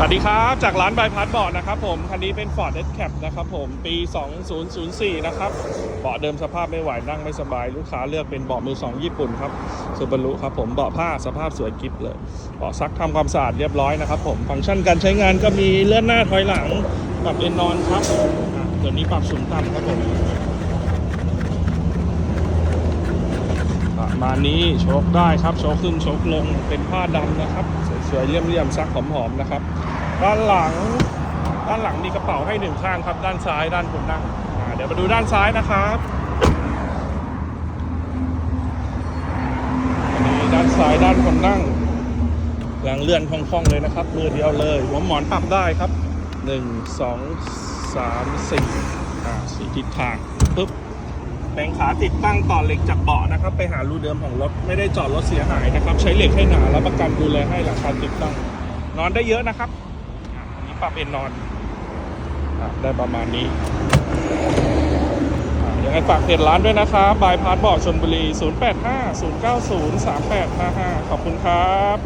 สวัสดีครับจากร้านบายพาสบอร์ดนะครับผมคันนี้เป็น Ford S Cap นะครับผมปี 2004 นะครับเบาะเดิมสภาพไม่ไหวนั่งไม่สบาย ลูกค้าเลือกเป็นเบาะมือ2ญี่ปุ่นครับซูบารุครับผมเบาะผ้าสภาพสวยกิฟเลยเบาะซักทำความสะอาดเรียบร้อยนะครับผมฟังก์ชันการใช้งานก็มีเลื่อนหน้าถอยหลังปรับเอนนอนครับอะเดี๋ยวนี้ปรับสูงต่ำครับผม มาณนี้โชคได้ครับโชคขึ้นโชคลงเป็นผ้าดำนะครับ สวยๆเลี่ยมๆซักหอมๆนะครับ ด้านหลังด้านหลังมีกระเป๋าให้หนึ่งข้างครับ ด้านซ้ายด้านคนนั่งเดี๋ยวมาดูด้านซ้ายนะครับอันนี้ด้านซ้ายด้านคนนั่งแรงเลื่อนคล่องๆเลยนะครับมือเดียวเลยหัวหมอนปรับได้ครับหนึ่งสองสามสี่อ่าสี่ทิศทางปึ๊บ แผงขาติดตั้งต่อเหล็กจากเบาะนะครับ ไปหารูเดิมของรถไม่ได้จอดรถเสียหายนะครับ ใช้เหล็กให้หนาแล้วประกันดูแลให้หลังกาติดตั้ง นอนได้เยอะนะครับอันนี้ปรับเอนนอนอได้ประมาณนี้ยังไงฝากเพจร้านด้วยนะครับบายพาสบอร์ดชนบุรี 0850903855 ขอบคุณครับ